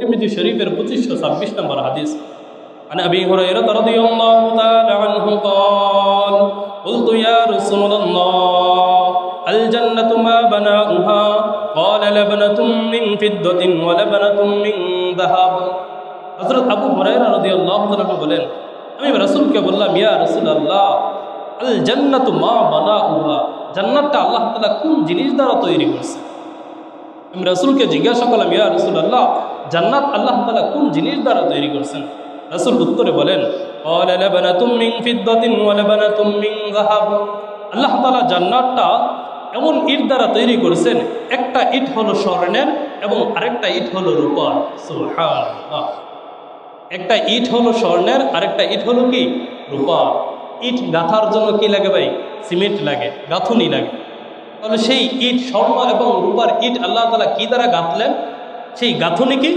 তিরমিজি শরীফের পঁচিশশো ছাব্বিশ নম্বর হাদিস عن أبي هريرة رضي الله تعالى عنه قال قلت يا رسول الله الجنة ما بناؤها قال لبنة من فضة ولبنة من ذهب হজরত আবু হরাইরা রাদিয়াল্লাহু তাআলা বলেন আমি রাসূলকে বললাম ইয়া রাসূলুল্লাহ আল জান্নাতু মা বানাউহা জান্নাতটা আল্লাহ তাআলা কোন জিনিস দ্বারা তৈরি করছে আমি রাসূলকে জিজ্ঞাসা করলাম ইয়া রাসূলুল্লাহ জান্নাত আল্লাহ তালা কোন জিনিস দ্বারা তৈরি করছেন? রাসুল উত্তরে বলেন আল্লাহ তালা জান্নাতটা এমন ইট দ্বারা তৈরি করছেন, একটা ইট হলো স্বর্ণের এবং আরেকটা ইট হলো রূপার। একটা ইট হলো স্বর্ণের, আরেকটা ইট হলো কি? রূপা ইট গাঁথার জন্য কি লাগে ভাই? সিমেন্ট লাগে, গাঁথুনি লাগে। তাহলে সেই ইট স্বর্ণ এবং রূপার ইট আল্লাহ তালা কি দ্বারা গাঁথলেন? সেই গাঁথুনি কি?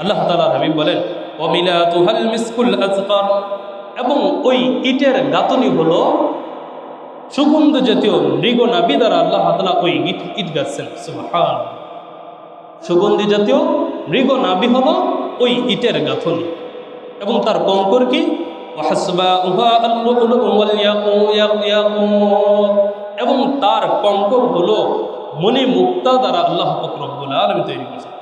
আল্লাহ তালা হাবিব বলেন অমিলা তুহাল মিসকুল আজকার। এবং ওই ইটের গাঁথুনি হলো সুগন্ধ জাতীয় মৃগ নাবি দ্বারা আল্লাহ তালা ওই ইট ইট গাচ্ছেন সুবহান। সুগন্ধি জাতীয় মৃগ নাবি হলো ওই ইটের গাঁথনি। এবং তার কঙ্কর কি? এবং তার কঙ্কর হলো মনে মুক্তা দ্বারা আল্লাহ ফকরবুল আলম তৈরি সুবহান।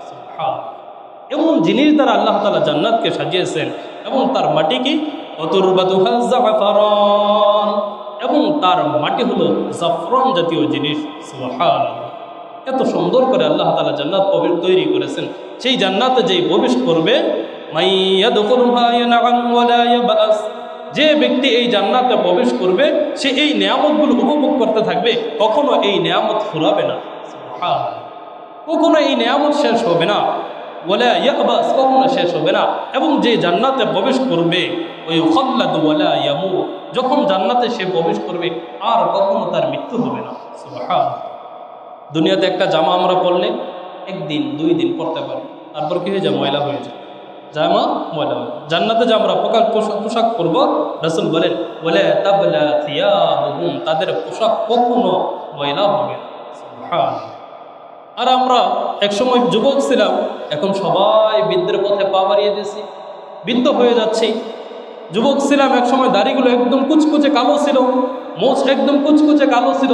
এমন জিনিস দ্বারা আল্লাহ তালা জান্নাতকে সাজিয়েছেন। এবং তার মাটি কি? এবং তার মাটি হলো জাফরান জাতীয় জিনিস। এত সুন্দর করে আল্লাহ তালা জান্নাত প্রবেশ তৈরি করেছেন। সেই জান্নাতে যেই প্রবেশ করবে যে ব্যক্তি এই জান্নাতে প্রবেশ করবে, সে এই নিয়ামতগুলো উপভোগ করতে থাকবে, কখনো এই নিয়ামত ফুরাবে না। কখনো এই নিয়ামত শেষ হবে না। ওয়ালা ইয়াবাস কখনো শেষ হবে না। এবং যে জান্নাতে প্রবেশ করবে, ওই খল্লাদু ইয়ামু যখন জান্নাতে সে প্রবেশ করবে, আর কখনো তার মৃত্যু হবে না। দুনিয়াতে একটা জামা আমরা পরলে একদিন, দুই দিন পরতে পারি। তারপর কি হয়ে যায়? ময়লা হয়ে যায়। জামা, ময়লা হয়ে। জান্নাতে যে আমরা পোকার পোশাক পোশাক পরবো, রসুল বলেন বলে তাবলা তাদের পোশাক কখনো ময়লা হবে না। আর আমরা একসময় যুবক ছিলাম, এখন সবাই বৃদ্ধের পথে পা বাড়িয়ে দিয়েছি। বৃদ্ধ হয়ে যাচ্ছি। যুবক ছিলাম, একসময় দাড়িগুলো একদম কুচকুচে কালো ছিল, মোচ একদম কুচকুচে কালো ছিল,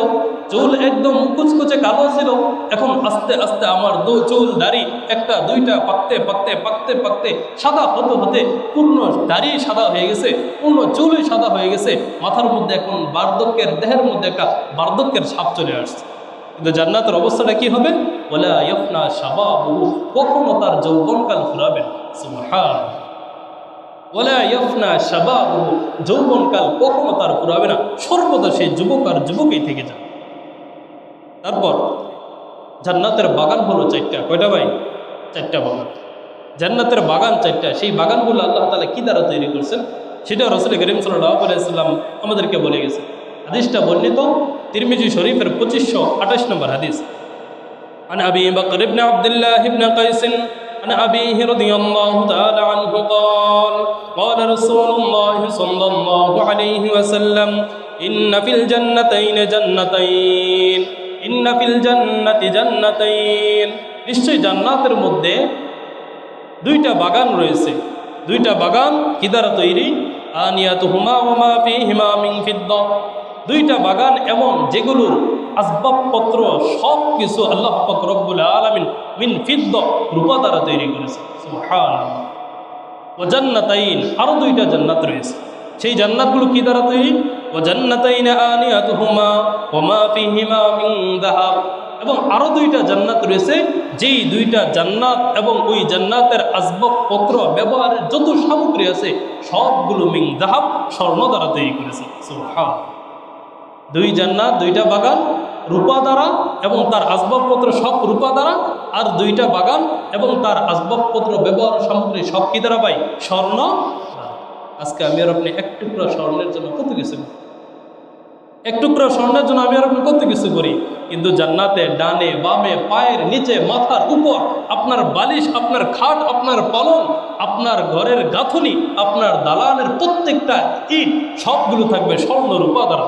চুল একদম কুচকুচে কালো ছিল। এখন আস্তে আস্তে আমার দু চুল, দাড়ি একটা, দুইটা, পাকতে পাকতে পাকতে পাকতে সাদা হতে হতে পূর্ণ দাড়ি সাদা হয়ে গেছে, পূর্ণ চুলই সাদা হয়ে গেছে। মাথার মধ্যে এখন বার্ধক্যের, দেহের মধ্যে একটা বার্ধক্যের ছাপ চলে আসছে। কিন্তু জান্নাতের অবস্থাটা কি হবে? কখনো তার যৌবনকাল ফুরাবে না। সুবহান ওলা ইয়ফনা শাবাবু যৌবনকাল কখনো তার ফুরাবে না। সর্বদা সে যুবক আর যুবকই থেকে যাবে তারপর জান্নাতের বাগান হলো চারটা। কয়টা ভাই? চারটা বাগান। জান্নাতের বাগান চারটা। সেই বাগানগুলো আল্লাহ তালা কি দ্বারা তৈরি করছেন? সেটা রসুল করিম সাল্লাহ আলাইসাল্লাম আমাদেরকে বলে গেছে হাদিসটা বর্ণিত তিরমিজি শরীফের পঁচিশশো আঠাশ নম্বর হাদিস عن أبي بكر بن عبد الله بن قيس عن أبيه رضي الله تعالى عنه قال قال رسول الله صلى الله عليه وسلم إن في الجنتين جنتين إن في الجنة جنتين নিশ্চয় জান্নাতের মধ্যে দুইটা বাগান রয়েছে দুইটা বাগান কি দ্বারা তৈরি আনিয়াত হুমা হুমা ফি হিমা মিং ফিদ্দ দুইটা বাগান এমন যেগুলোর আসবাবপত্র সব কিছু আল্লাহ রব্বুল আলামিন মিন ফিদ্দ রূপা দ্বারা তৈরি করেছে ও জান্নাতাইন আরও দুইটা জান্নাত রয়েছে। সেই জান্নাতগুলো কি দ্বারা তৈরি? ও জান্নাতাইন আনিয়াতুহুমা ওমা ফিহিমা মিন দাহাব। এবং আরও দুইটা জান্নাত রয়েছে, যেই দুইটা জান্নাত এবং ওই জান্নাতের আসবাবপত্র ব্যবহারের যত সামগ্রী আছে, সবগুলো মিং দাহাব, স্বর্ণ দ্বারা তৈরি করেছে। সুবহান দুই জান্নাত, দুইটা বাগান, রূপা দ্বারা এবং তার আসবাবপত্র সব রূপা দ্বারা, আর দুইটা বাগান এবং তার আসবাবপত্র, ব্যবহার সামগ্রী সব কি দ্বারা পাই স্বর্ণ আজকে আমি আর আপনি এক টুকরা স্বর্ণের জন্য কত কিছু? এক টুকরা স্বর্ণের জন্য আমি আর আপনি কত কিছু করি? কিন্তু জান্নাতে ডানে, বামে, পায়ের নিচে, মাথার উপর, আপনার বালিশ, আপনার খাট, আপনার পালন আপনার ঘরের গাঁথনি, আপনার দালানের প্রত্যেকটা ইট সবগুলো থাকবে স্বর্ণ রূপা দ্বারা।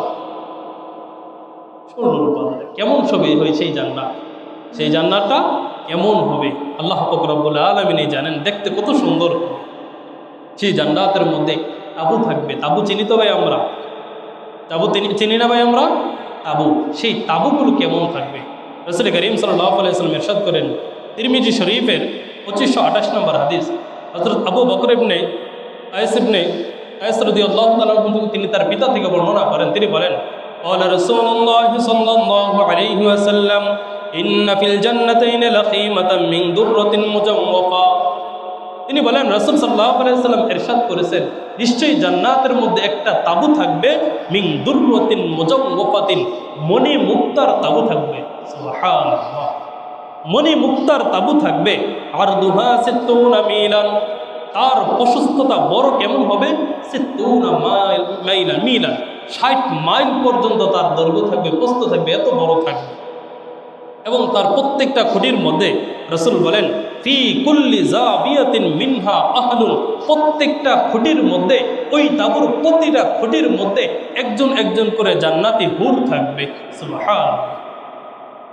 কেমন ছবি হয় সেই জান্নাত? সেই জান্নাতটা কেমন হবে? আল্লাহ ফকরবুল আলমিনী জানেন, দেখতে কত সুন্দর সেই জান্নাতের মধ্যে তাবু থাকবে। তাবু চিনি তো ভাই আমরা? তাবু চিনি না ভাই আমরা? তাবু। সেই তাবুগুলো কেমন থাকবে? রসুল করিম আলাইসালাম এরশাদ করেন, তিরমিজি শরীফের পঁচিশশো আঠাশ নম্বর হাদিস। হজরত আবু বকর ইবনে আয়েস ইবনে আয়েস তাআলা আনহু তিনি তার পিতা থেকে বর্ণনা করেন। তিনি বলেন قال رسول الله صلى الله عليه وسلم إن في الجنتين لخيمة من درة مجوفة তিনি বলেন রসুল সাল্লাহ আলাইসাল্লাম এরশাদ করেছেন নিশ্চয়ই জান্নাতের মধ্যে একটা তাবু থাকবে মিং দুর্রতিন মোজাম্মফাতিন মণি মুক্তার তাবু থাকবে সুবহানাল্লাহ। মণি মুক্তার তাবু থাকবে আর দুহা সিত্তুনা মিলান তার প্রশস্ততা বড় কেমন হবে সিত্তুনা মাইল মাইলান মিলান ষাট মাইল পর্যন্ত তার দৈর্ঘ্য থাকবে প্রস্ত থাকবে, এত বড় থাকবে। এবং তার প্রত্যেকটা খুঁটির মধ্যে রসুল বলেন, ফি কুল্লি জাবিয়াতিন মিনহা আহলুল প্রত্যেকটা খুঁটির মধ্যে, ওই তাবুর প্রতিটা খুঁটির মধ্যে একজন একজন করে জান্নাতি হুর থাকবে। সুবহান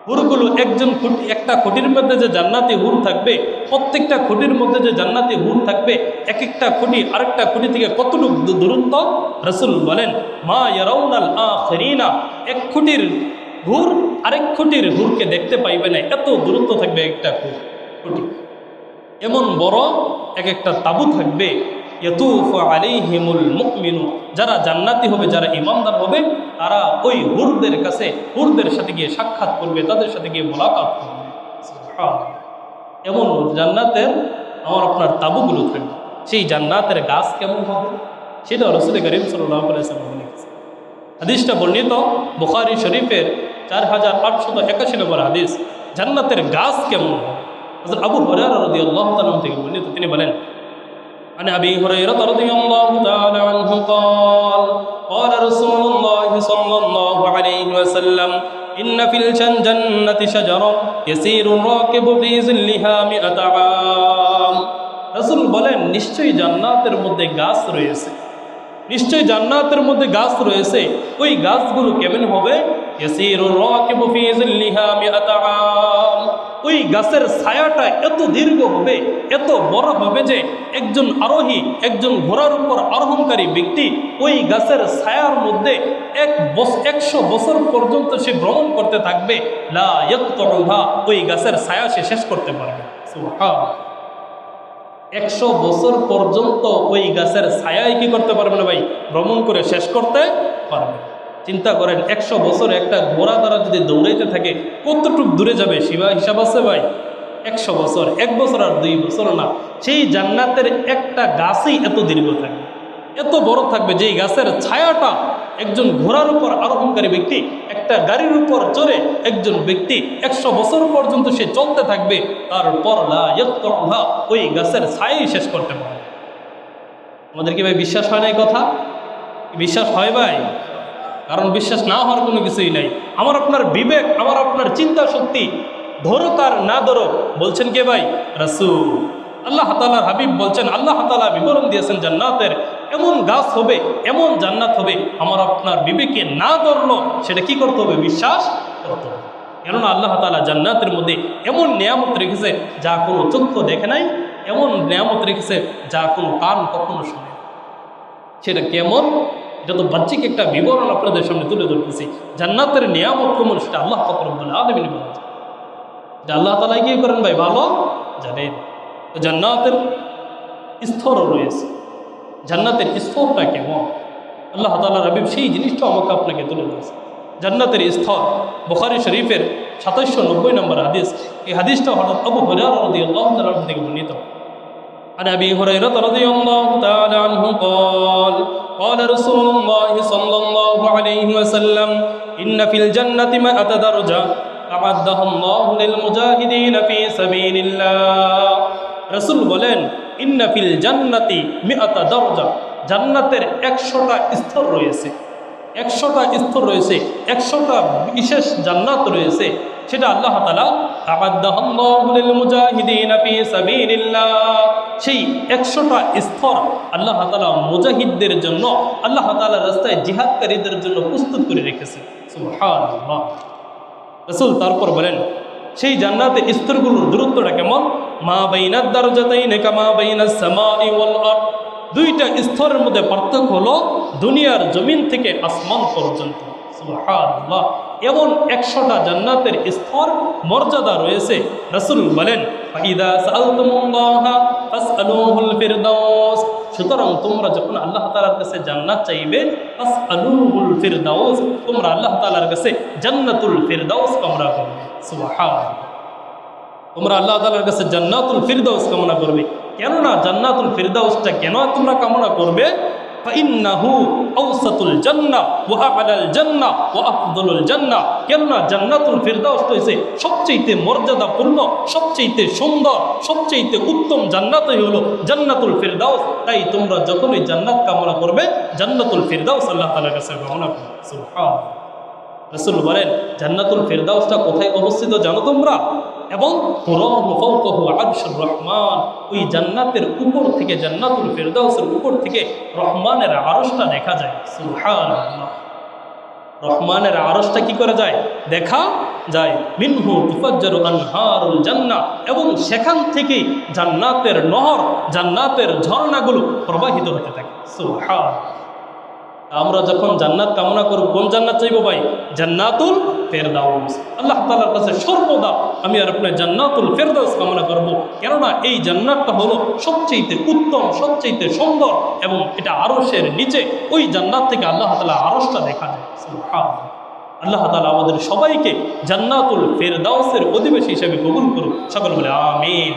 হুরগুলো একজন খুঁটি, একটা খুঁটির মধ্যে যে জান্নাতি হুর থাকবে, প্রত্যেকটা খুঁটির মধ্যে যে জান্নাতি হুর থাকবে এক একটা খুঁটি, আরেকটা খুঁটি থেকে কতটুকু দূরত্ব? রসুল বলেন, মা ইয়ারাউনাল আখিরিনা এক খুঁটির হুর আরেক খুঁটির হুরকে দেখতে পাইবে না, এত দূরত্ব থাকবে একটা খুঁটি। এমন বড় এক একটা তাবু থাকবে ইয়াতুফু আলাইহিমুল মুমিনু। যারা জান্নাতি হবে, যারা ইমানদার হবে, তারা ওই হুরদের কাছে, হুরদের সাথে গিয়ে সাক্ষাৎ করবে, তাদের সাথে গিয়ে মোলাকাত করবে। এমন জান্নাতের আমার আপনার তাবুগুলো থাকবে। সেই জান্নাতের গাছ কেমন হবে? সেটা রসুল করিম সাল্লাহ হাদিসটা বর্ণিত বুখারি শরীফের চার হাজার আটশত একাশি নম্বর হাদিস। জান্নাতের গাছ কেমন আবু হরার রদি আল্লাহ থেকে বর্ণিত। তিনি বলেন عن ابي هريره رضي الله تعالى عنه قال قال رسول الله صلى الله عليه وسلم ان في الجنه شجره يسير الراكب في ظلها مئة عام রাসূল বলেন নিশ্চয়ই জান্নাতের মধ্যে গাছ রয়েছে নিশ্চয়ই জান্নাতের মধ্যে গাছ রয়েছে ওই গাছগুলো কেমন হবে ইয়াসিরুর রাকিবু ফি জিল্লিহা মিআতা আম। ওই গাছের ছায়াটা এত দীর্ঘ হবে, এত বড় হবে যে একজন আরোহী, একজন ঘোড়ার উপর আরোহণকারী ব্যক্তি ওই গাছের ছায়ার মধ্যে এক একশো বছর পর্যন্ত সে ভ্রমণ করতে থাকবে। লা ওই গাছের ছায়া সে শেষ করতে পারবে। একশো বছর পর্যন্ত ওই গাছের ছায়াই কি করতে পারবে না ভাই? ভ্রমণ করে শেষ করতে পারবে। চিন্তা করেন, একশো বছর একটা ঘোড়া দ্বারা যদি দৌড়াইতে থাকে, কতটুক দূরে যাবে? শিবা হিসাব আছে ভাই? একশো বছর, এক বছর আর দুই বছর না। সেই জান্নাতের একটা গাছই এত দীর্ঘ থাকবে। এত বড় থাকবে যেই গাছের ছায়াটা একজন ঘোড়ার উপর আরোহণকারী ব্যক্তি, একটা গাড়ির উপর চড়ে একজন ব্যক্তি একশো বছর পর্যন্ত সে চলতে থাকবে, তারপর ওই গাছের ছায়াই শেষ করতে পারে আমাদের কি ভাই বিশ্বাস হয় না এই কথা? বিশ্বাস হয় ভাই? কারণ বিশ্বাস না হওয়ার কোনো কিছুই নাই। আমার আপনার বিবেক, আমার আপনার চিন্তা শক্তি ধরো তার না ধরো বলছেন কে ভাই? রাসূল। আল্লাহ তালার হাবিব বলছেন, আল্লাহ তালা বিবরণ দিয়েছেন জান্নাতের, এমন গাছ হবে, এমন জান্নাত হবে, আমার আপনার বিবেকে না ধরলো, সেটা কি করতে হবে? বিশ্বাস করতে হবে। কেননা আল্লাহ তালা জান্নাতের মধ্যে এমন নিয়ামত রেখেছে, যা কোনো চক্ষু দেখে নাই, এমন নিয়ামত রেখেছে, যা কোনো কান কখনো শোনে সেটা কেমন? এটা তো বাহ্যিক একটা বিবরণ আপনাদের সামনে তুলে ধরতেছি, জান্নাতের নিয়ামত কেমন সেটা আল্লাহ ফকরবুল আলমিন বলেছে এটা আল্লাহ তালা কি করেন ভাই, ভালো? জানেন। জান্নাতের স্তরও রয়েছে। জান্নাতের স্তরটা কেমন? আল্লাহ তালা রবিব সেই জিনিসটা আমাকে আপনাকে তুলে ধরেছে। জান্নাতের স্তর, বুখারি শরীফের সাতাশশো নব্বই নম্বর হাদিস, এই হাদিসটা হঠাৎ আবু হরিয়ার থেকে বর্ণিত। عن ابي هريره رضي الله تعالى عنه قال قال رسول الله صلى الله عليه وسلم ان في الجنه مائه درجه اعدها الله للمجاهدين في سبيل الله রসুল বলেন ইন্না ফিল জান্নাতি মিআতা দরজা জান্নাতের একশোটা স্তর রয়েছে একশোটা স্তর রয়েছে একশোটা বিশেষ জান্নাত রয়েছে সেটা আল্লাহ তালা সেই একশোটা স্তর আল্লাহ তালা মুজাহিদদের জন্য, আল্লাহ তালা রাস্তায় জিহাদকারীদের জন্য প্রস্তুত করে রেখেছে রসুল তারপর বলেন, সেই জান্নাতের স্তরগুলোর দূরত্বটা কেমন? মা বাইনাদ দারজাতাইন কামা বাইনাস সামাই ওয়াল আরদ। দুইটা স্তরের মধ্যে পার্থক্য হলো দুনিয়ার জমিন থেকে আসমান পর্যন্ত। এমন একশোটা জান্নাতের স্তর মর্যাদা রয়েছে। রসুল বলেন ফাসআলুহুল ফিরদাউস। সুতরাং তোমরা যখন আল্লাহ তাআলার কাছে জান্নাত চাইবে, ফাসআলুহুল ফিরদাউস, তোমরা আল্লাহ তাআলার কাছে জান্নাতুল ফিরদাউস কামনা করবে। তোমরা আল্লাহ তাআলার কাছে জান্নাতুল ফিরদাউস কামনা করবে। কেননা জান্নাতুল ফিরদাউসটা কেন তোমরা কামনা করবে? জান্নাহ ওয়া আ'লাল জান্নাহ, ওয়া আফদলুল জান্নাহ। কেননা জান্নাতুল ফিরদাউস তো হইছে সবচেয়ে মর্যাদাপূর্ণ সবচেয়ে সুন্দর সবচেয়ে উত্তম জান্নাতই হলো জান্নাতুল ফিরদাউস। তাই তোমরা যখনই জান্নাত কামনা করবে, জান্নাতুল ফিরদাউস আল্লাহ তাআলার কাছে কামনা করবে সুবহানাল্লাহ। রসুল বলেন, জান্নাতুল ফেরদাউসটা কোথায় অবস্থিত জানো তোমরা? এবং রহমান ওই জান্নাতের উপর থেকে, জান্নাতুল ফেরদাউসের উপর থেকে রহমানের আরশটা দেখা যায়। সুবহানাল্লাহ। রহমানের আরশটা কি করে যায়? দেখা যায়। মিনহু আনহারুল জান্নাহ এবং সেখান থেকেই জান্নাতের নহর, জান্নাতের ঝর্ণাগুলো প্রবাহিত হতে থাকে। সুবহানাল্লাহ। আমরা যখন জান্নাত কামনা করব, কোন জান্নাত চাইব ভাই? জান্নাতুল ফেরদাউস। আল্লাহ তাআলার কাছে সর্বদা আমি আর আপনার জান্নাতুল ফেরদাউস কামনা করব। কেননা এই জান্নাতটা হলো সবচেয়ে উত্তম সবচেয়ে সুন্দর এবং এটা আরসের নিচে ওই জান্নাত থেকে আল্লাহ তাআলা আরসটা দেখা যায় আল্লাহ তাআলা আমাদের সবাইকে জান্নাতুল ফেরদাউসের অধিবেশী হিসেবে কবুল করুন সকল বলে, আমিন।